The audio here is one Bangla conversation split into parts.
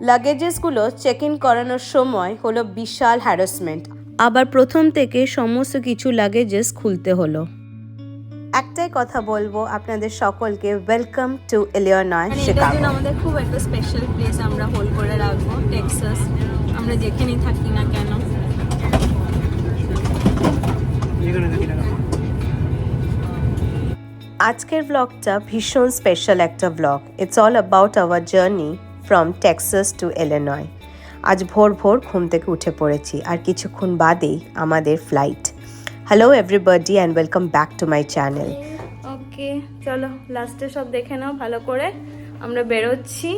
লাগেজেসগুলো চেক ইন করানোর সময় হলো বিশাল হ্যারাসমেন্ট আবার প্রথম থেকে সমস্ত কিছু লাগেজেস খুলতে হলো। একটাই কথা বলব আপনাদের সকলকে ওয়েলকাম টু এটার শিকাগো আমাদের খুব একটা স্পেশাল প্লেস আমরা হোল্ড করে রাখব টেক্সাস আমরা যেখানেই থাকি না কেন। আজকের ব্লগটা ভীষণ স্পেশাল একটা blog it's all about our journey from Texas to Illinois আজ ভোর ভোর ঘুম থেকে উঠে পড়েছি আর কিছুক্ষণ বাদেই আমাদের flight hello everybody and welcome back to my channel okay চলো লাস্টে সব দেখে নাও ভালো করে। আমরা বেরোচ্ছি।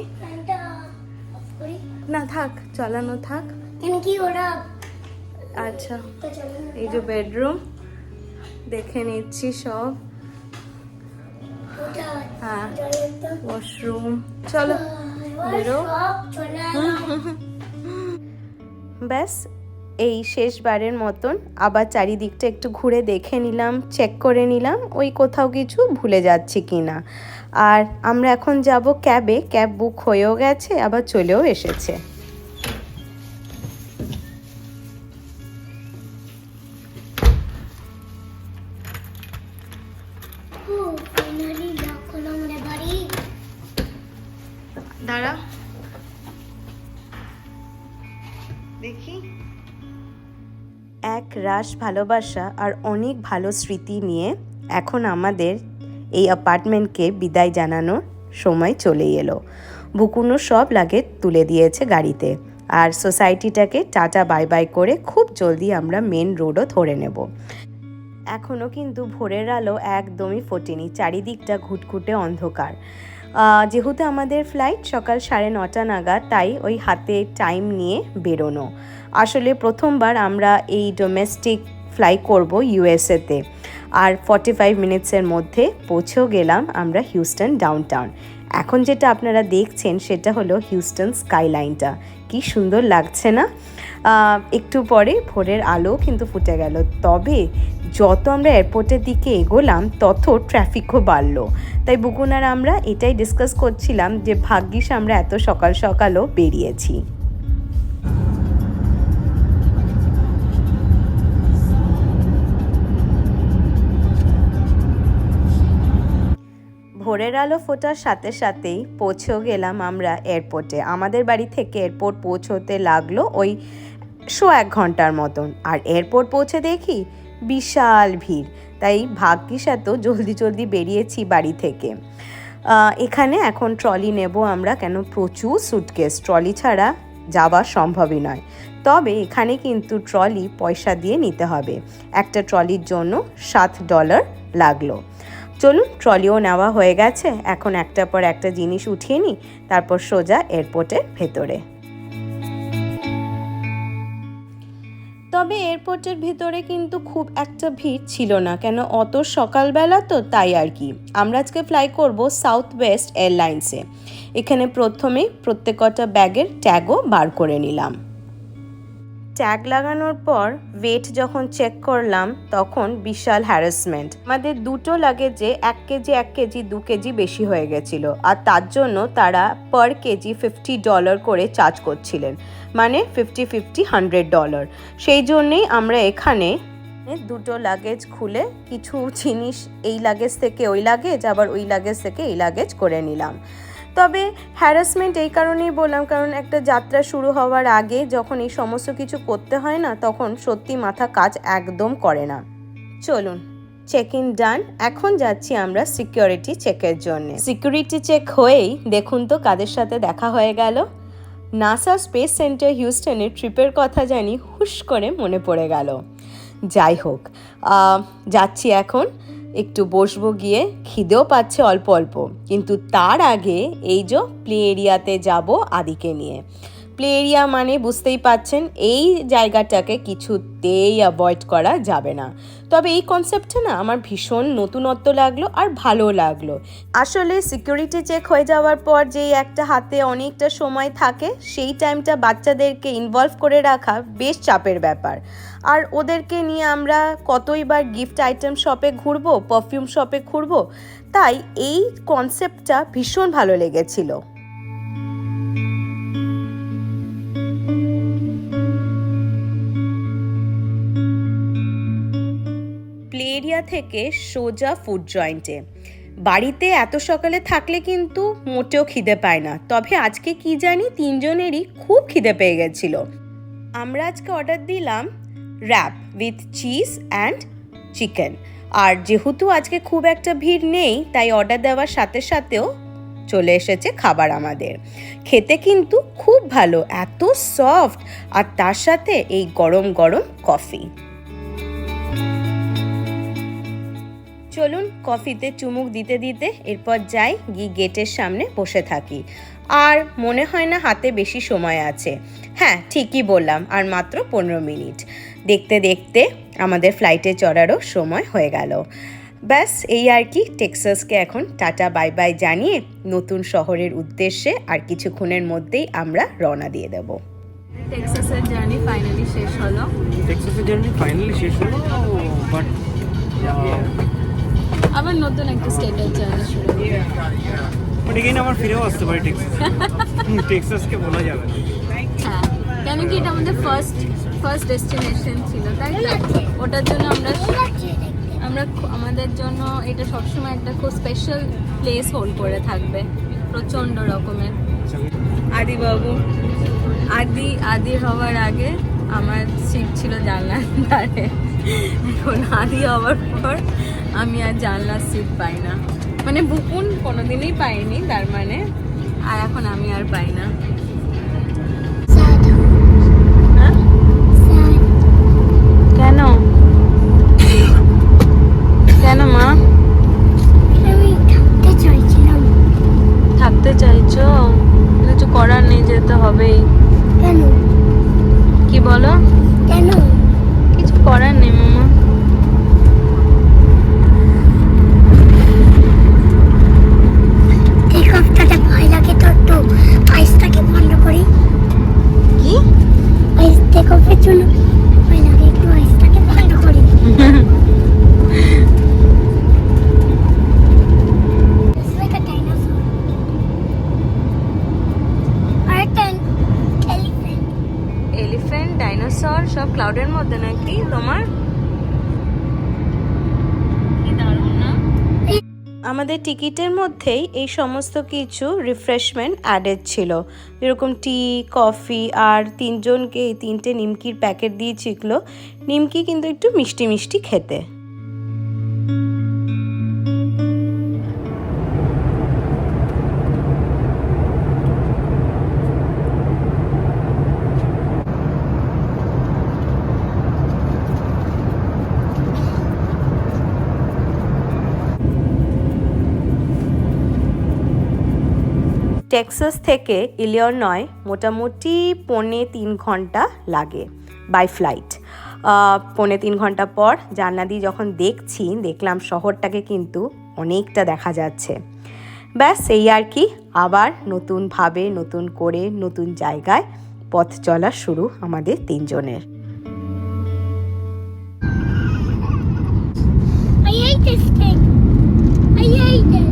না থাক চালানো থাক। কি ওরা আচ্ছা এই যে বেডরুম দেখে নিচ্ছি সব। হ্যাঁ ওয়াশরুম চলো। বেরো ব্যাস এই শেষবারের মতন আবার চারিদিকটা একটু ঘুরে দেখে নিলাম চেক করে নিলাম ওই কোথাও কিছু ভুলে যাচ্ছি কি না আর আমরা এখন যাব ক্যাবে ক্যাব বুক হয়েও গেছে আবার চলেও এসেছে। দাঁড়া। দেখি। এক রাশ ভালোবাসা আর অনেক ভালো স্মৃতি নিয়ে এখন আমাদের এই অ্যাপার্টমেন্টকে বিদায় জানানোর সময় চলে এলো। বুকুনো সব লাগে তুলে দিয়েছে গাড়িতে আর সোসাইটিটাকে টাটা বাই বাই করে খুব জলদি আমরা মেন রোডও ধরে নেব। এখনও কিন্তু ভোরের আলো একদমই ফোটেনি চারিদিকটা ঘুটঘুটে অন্ধকার। যেহেতু আমাদের ফ্লাইট সকাল সাড়ে নটা নাগাদ, তাই ওই হাতে টাইম নিয়ে বেরোনো। আসলে প্রথমবার আমরা এই ডোমেস্টিক ফ্লাই করব ইউএসএতে আর ফর্টি ফাইভ মিনিটসের মধ্যে পৌঁছেও গেলাম আমরা হিউস্টন ডাউনটাউন এখন যেটা আপনারা দেখছেন, সেটা হলো হিউস্টন স্কাইলাইনটা কি সুন্দর লাগছে না? একটু পরে ভোরের আলো কিন্তু ফুটে গেল। তবে যত আমরা এয়ারপোর্টের দিকে এগোলাম, তত ট্রাফিকও বাড়লো। তাই বুকুন আর আমরা এটাই ডিসকাস করছিলাম যে, ভাগ্যিস আমরা এত সকাল সকালও বেরিয়েছি। ভোরের আলো ফোটার সাথে সাথেই পৌঁছেও গেলাম আমরা এয়ারপোর্টে। আমাদের বাড়ি থেকে এয়ারপোর্ট পৌঁছতে লাগল ওই শো এক ঘণ্টার মতন। আর এয়ারপোর্ট পৌঁছে দেখি বিশাল ভিড়। তাই ভাগ্যিস এত জলদি জলদি বেরিয়েছি বাড়ি থেকে। এখানে এখন ট্রলি নেব আমরা কেন? প্রচুর সুটকেস ট্রলি ছাড়া যাওয়া সম্ভবই নয়। তবে এখানে কিন্তু ট্রলি পয়সা দিয়ে নিতে হবে। একটা ট্রলির জন্য সাত ডলার লাগল। চলুন, ট্রলিও নেওয়া হয়ে গেছে। এখন একটার পর একটা জিনিস উঠিয়ে নিই, তারপর সোজা এয়ারপোর্টের ভেতরে। তবে এয়ারপোর্টের ভিতরে কিন্তু খুব একটা ভিড় ছিল না। কেন, অত সকালবেলা তো তাই আর কি। আমরা আজকে ফ্লাই করব সাউথ ওয়েস্ট এয়ারলাইন্সে এখানে প্রথমেই প্রত্যেকটা ব্যাগের ট্যাগও বার করে নিলাম। ট্যাগ লাগানোর পর ওয়েট যখন চেক করলাম, তখন বিশাল হ্যারাসমেন্ট আমাদের দুটো লাগেজে এক কেজি এক কেজি, দু কেজি বেশি হয়ে গেছিল। আর তার জন্য তারা পার কেজি ফিফটি ডলার করে চার্জ করছিলেন। মানে ফিফটি ফিফটি হান্ড্রেড ডলার সেই জন্যেই আমরা এখানে দুটো লাগেজ খুলে কিছু জিনিস এই লাগেজ থেকে ওই লাগেজ আবার ওই লাগেজ থেকে এই লাগেজ করে নিলাম। তবে হ্যারাসমেন্ট এই কারণেই বললাম, কারণ একটা যাত্রা শুরু হওয়ার আগে যখন এই সমস্ত কিছু করতে হয় না, তখন সত্যি মাথা কাজ একদম করে না। চলুন চেক ইন ডান এখন যাচ্ছি আমরা সিকিউরিটি চেকের জন্য। সিকিউরিটি চেক হয়েই দেখুন তো কাদের সাথে দেখা হয়ে গেল। নাসা স্পেস সেন্টার হিউস্টনের ট্রিপের কথা জানি হুশ করে মনে পড়ে গেল। যাই হোক যাচ্ছি এখন। একটু বসবো গিয়ে, খিদেও পাচ্ছে অল্প অল্প। কিন্তু তার আগে এই যে প্লে এরিয়াতে যাব আদিকে নিয়ে। প্লে এরিয়া মানে বুঝতেই পাচ্ছেন, এই জায়গাটাকে কিছুতেই অ্যাভয়েড করা যাবে না। তবে এই কনসেপ্টটা না আমার ভীষণ নতুনত্ব লাগল আর ভালো লাগল। আসলে সিকিউরিটি চেক হয়ে যাওয়ার পর যেই একটা হাতে অনেকটা সময় থাকে, সেই টাইমটা বাচ্চাদেরকে ইনভলভ করে রাখা বেশ চাপের ব্যাপার। আর ওদেরকে নিয়ে আমরা কতই বার গিফট আইটেম শপে ঘুরবো পারফিউম শপে ঘুরবো, তাই এই কনসেপ্টটা ভীষণ ভালো লেগেছিল। এরিয়া থেকে সোজা ফুড জয়েন্টে বাড়িতে এত সকালে থাকলে কিন্তু মোটেও খিদে পায় না। তবে আজকে কি জানি তিনজনেরই খুব খিদে পেয়ে গেছিল। আমরা আজকে অর্ডার দিলাম wrap with cheese and chicken আর যেহেতু আজকে খুব একটা ভিড় নেই, তাই অর্ডার দেওয়ার সাথে সাথেও চলে এসেছে খাবার আমাদের। খেতে কিন্তু খুব ভালো, এত সফট আর তার সাথে এই গরম গরম কফি চলুন কফিতে চুমুক দিতে দিতে এরপর যাই গিয়ে গেটের সামনে বসে থাকি। আর মনে হয় না হাতে বেশি সময় আছে। হ্যাঁ ঠিকই বললাম আর মাত্র পনেরো মিনিট। দেখতে দেখতে আমাদের ফ্লাইটে চড়ারও সময় হয়ে গেল। ব্যাস এই আর কি। টেক্সাসকে এখন টাটা বাই বাই জানিয়ে নতুন শহরের উদ্দেশ্যে আর কিছুক্ষণের মধ্যেই আমরা রওনা দিয়ে দেব। টেক্সাসের জার্নি ফাইনালি শেষ হলো। টেক্সাসের জার্নি ফাইনালি শেষ হলো বাট আবার নতুন একটা স্টেটের জার্নি শুরু বাট এগেইন আমার ফিরেও আসতে পারে টেক্সাস টেক্সাসকে বলা যাবে হ্যাঁ কেন কি এটা আমাদের ফার্স্ট ফার্স্ট ডেস্টিনেশন ছিল তাই তো ওটার জন্য আমরা আমরা আমাদের জন্য এটা সবসময় একটা খুব স্পেশাল প্লেস হোল্ড করে থাকবে প্রচণ্ড রকমের। আদি বাবু আদি আদি হওয়ার আগে আমার সিট ছিল জানলার ধারে। এখন আদি হওয়ার পর আমি আর জানলার সিট পাই না। মানে বুকুন কোনোদিনই পাইনি, তার মানে। আর এখন আমি আর পাই না। আমাদের টিকিটের মধ্যেই এই সমস্ত কিছু রিফ্রেশমেন্ট অ্যাডেড ছিল। যেরকম টি কফি আর তিনজনকে এই তিনটে নিমকির প্যাকেট দিয়ে দিয়েছিল নিমকি কিন্তু একটু মিষ্টি মিষ্টি খেতে। টেক্সাস থেকে ইলিয়নয় মোটামুটি পৌনে তিন ঘণ্টা লাগে বাই ফ্লাইট পৌনে তিন ঘণ্টা পর জানলা দিয়ে যখন দেখছি, দেখলাম শহরটাকে কিন্তু অনেকটা দেখা যাচ্ছে। ব্যাস, এই আর কি। আবার নতুনভাবে, নতুন করে, নতুন জায়গায় পথ চলা শুরু আমাদের তিনজনের thing. I hate it.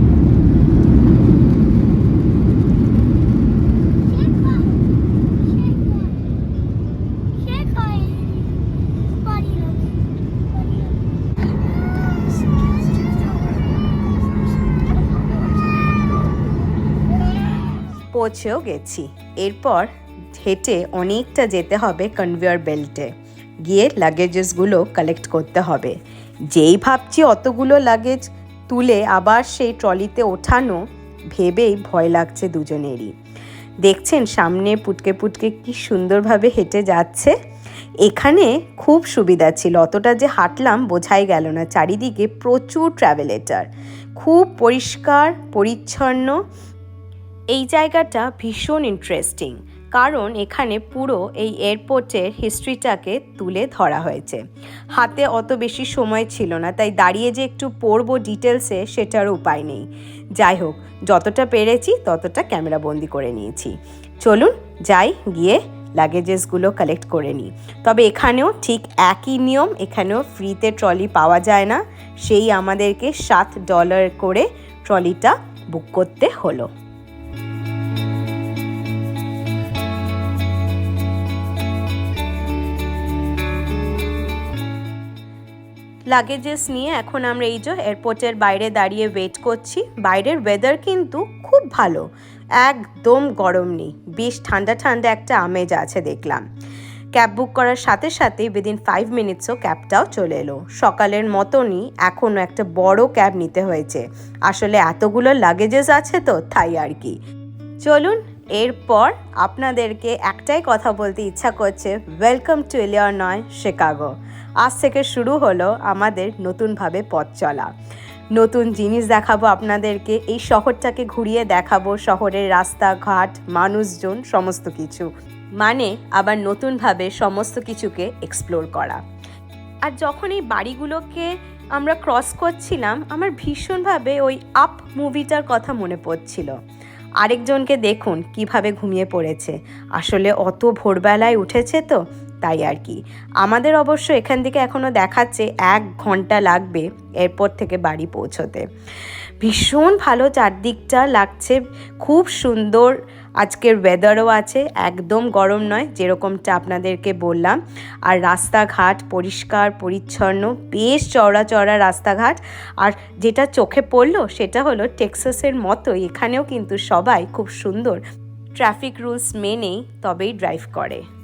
পৌঁছেও গেছি। এরপর হেঁটে অনেকটা যেতে হবে কনভেয়ার বেল্টে গিয়ে লাগেজেসগুলো কালেক্ট করতে হবে। যেই ভাবছি অতগুলো লাগেজ তুলে আবার সেই ট্রলিতে ওঠানো, ভেবেই ভয় লাগছে দুজনেরই। দেখছেন সামনে পুটকে পুটকে কি সুন্দরভাবে হেঁটে যাচ্ছে? এখানে খুব সুবিধা ছিল, অতটা যে হাঁটলাম বোঝাই গেল না। চারিদিকে প্রচুর ট্রাভেলেটার খুব পরিষ্কার, পরিচ্ছন্ন এই জায়গাটা ভীষণ ইন্টারেস্টিং কারণ এখানে পুরো এই এয়ারপোর্টের হিস্ট্রিটাকে তুলে ধরা হয়েছে। হাতে অত বেশি সময় ছিল না, তাই দাঁড়িয়ে যে একটু পড়ব ডিটেলসে সেটার উপায় নেই। যাই হোক, যতটা পেরেছি ততটা ক্যামেরা বন্দি করে নিয়েছি। চলুন, যাই, গিয়ে লাগেজেসগুলো কালেক্ট করে নিই। তবে এখানেও ঠিক একই নিয়ম, এখানেও ফ্রিতে ট্রলি পাওয়া যায় না। সেই আমাদেরকে সাত ডলার করে ট্রলিটা বুক করতে হলো। লাগেজেস নিয়ে এখন আমরা এই যে এয়ারপোর্টের বাইরে দাঁড়িয়ে ওয়েট করছি। বাইরের ওয়েদার কিন্তু খুব ভালো। একদম গরম নেই। বেশ ঠান্ডা ঠান্ডা একটা আমেজ আছে দেখলাম। ক্যাব বুক করার সাথে সাথে উইদিন ফাইভ মিনিটসও ক্যাবটাও চলে এলো। সকালের মতনই এখনও একটা বড় ক্যাব নিতে হয়েছে। আসলে এতগুলো লাগেজেস আছে তো, তাই আর কি। চলুন এরপর আপনাদেরকে একটাই কথা বলতে ইচ্ছা করছে ওয়েলকাম টু নয় শিকাগো আজ থেকে শুরু হলো আমাদের নতুনভাবে পথ চলা। নতুন জিনিস দেখাবো আপনাদেরকে, এই শহরটাকে ঘুরিয়ে দেখাবো, শহরের রাস্তাঘাট, মানুষজন, সমস্ত কিছু। মানে আবার নতুনভাবে সমস্ত কিছুকে এক্সপ্লোর করা। আর যখন এই বাড়িগুলোকে আমরা ক্রস করছিলাম, আমার ভীষণভাবে ওই আপ মুভিটার কথা মনে পড়ছিল। আরেকজনকে দেখুন কীভাবে ঘুমিয়ে পড়েছে। আসলে অত ভোরবেলায় উঠেছে তো, তাই আর কি। আমাদের অবশ্য এখান থেকে এখনও দেখাচ্ছে এক ঘণ্টা লাগবে এরপর থেকে বাড়ি পৌঁছতে। ভীষণ ভালো চারদিকটা লাগছে, খুব সুন্দর। আজকের ওয়েদারও আছে, একদম গরম নয়, যেরকমটা আপনাদেরকে বললাম। আর রাস্তাঘাট পরিষ্কার, পরিচ্ছন্ন, বেশ চওড়া চওড়া রাস্তাঘাট। আর যেটা চোখে পড়ল, সেটা হলো টেক্সাসের মতো এখানেও কিন্তু সবাই খুব সুন্দর। ট্রাফিক রুলস মেনেই তবেই ড্রাইভ করে।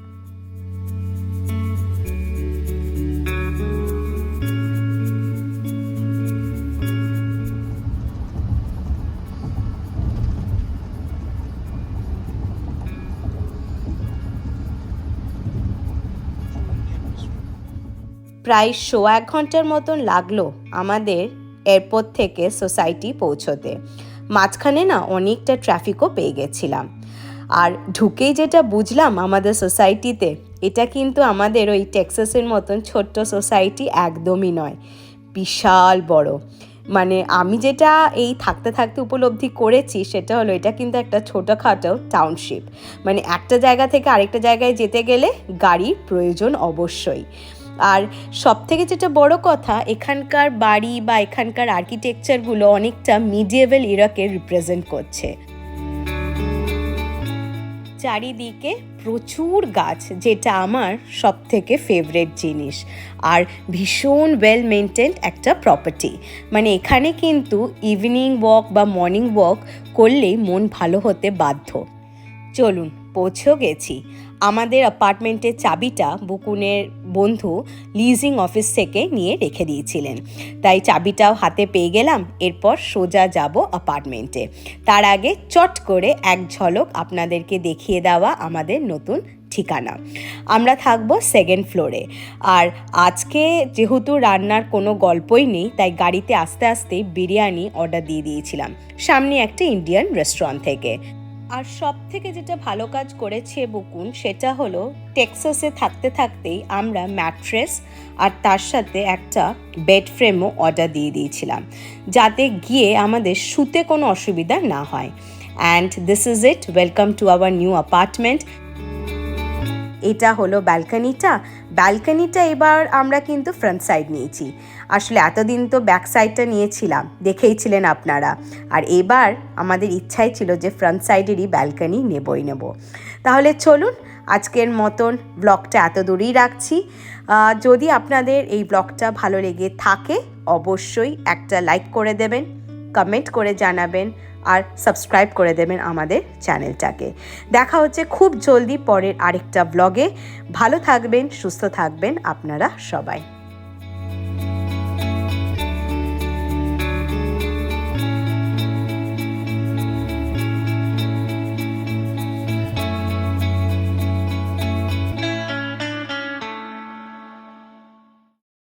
প্রায় শো এক ঘণ্টার মতন লাগল আমাদের এয়ারপোর্ট থেকে সোসাইটি পৌঁছতে। মাঝখানে না অনেকটা ট্রাফিকও পেয়ে গেছিলাম। আর ঢুকেই যেটা বুঝলাম আমাদের সোসাইটিতে, এটা কিন্তু আমাদের ওই টেক্সাসের মতন ছোট্ট সোসাইটি একদমই নয়। বিশাল বড়। মানে আমি যেটা এই থাকতে থাকতে উপলব্ধি করেছি, সেটা হলো এটা কিন্তু একটা ছোটোখাটো টাউনশিপ মানে একটা জায়গা থেকে আরেকটা জায়গায় যেতে গেলে গাড়ির প্রয়োজন অবশ্যই। আর সব থেকে যেটা বড় কথা, এখানকার বাড়ি বা এখানকার আর্কিটেকচারগুলো অনেকটা মিডিয়েভেল ইরাকে রিপ্রেজেন্ট করছে। চারিদিকে প্রচুর গাছ, যেটা আমার সব থেকে ফেভারেট জিনিস। আর ভীষণ ওয়েল মেনটেন্ড একটা প্রপার্টি মানে এখানে কিন্তু ইভিনিং ওয়াক বা মর্নিং ওয়াক করলেই মন ভালো হতে বাধ্য। চলুন, পৌঁছেও গেছি। আমাদের অ্যাপার্টমেন্টের চাবিটা বুকুনের বন্ধু লিজিং অফিস থেকে নিয়ে রেখে দিয়েছিলেন। তাই চাবিটাও হাতে পেয়ে গেলাম, এরপর সোজা যাব অ্যাপার্টমেন্টে তার আগে চট করে এক ঝলক আপনাদেরকে দেখিয়ে দেওয়া আমাদের নতুন ঠিকানা। আমরা থাকব সেকেন্ড ফ্লোরে আর আজকে যেহেতু রান্নার কোনো গল্পই নেই, তাই গাড়িতে আস্তে আস্তে বিরিয়ানি অর্ডার দিয়ে দিয়েছিলাম। সামনে একটা ইন্ডিয়ান রেস্টুরেন্ট থেকে। আর সব থেকে যেটা ভালো কাজ করেছে বকুন, সেটা হলো টেক্সাসে থাকতে থাকতেই আমরা ম্যাট্রেস আর তার সাথে একটা বেড ফ্রেমও অর্ডার দিয়ে দিয়েছিলাম, যাতে গিয়ে আমাদের শুতে কোনো অসুবিধা না হয়। And this is it welcome to our new apartment এটা হলো ব্যালকানিটা। ব্যালকানিটা এবার আমরা কিন্তু ফ্রন্ট সাইড নিয়েছি। আসলে এতদিন তো ব্যাক সাইডটা নিয়েছিলাম দেখেইছিলেন আপনারা। আর এবার আমাদের ইচ্ছাই ছিল যে ফ্রন্ট সাইডেরই ব্যালকানি নেবই নেব। তাহলে চলুন, আজকের মতন ব্লগটা এত দূরেই রাখছি। যদি আপনাদের এই ব্লগটা ভালো লেগে থাকে, অবশ্যই একটা লাইক করে দেবেন। কমেন্ট করে জানাবেন আর সাবস্ক্রাইব করে দেবেন আমাদের চ্যানেলটাকে দেখা হচ্ছে খুব জলদি পরের আরেকটা ব্লগে ভালো থাকবেন, সুস্থ থাকবেন আপনারা সবাই।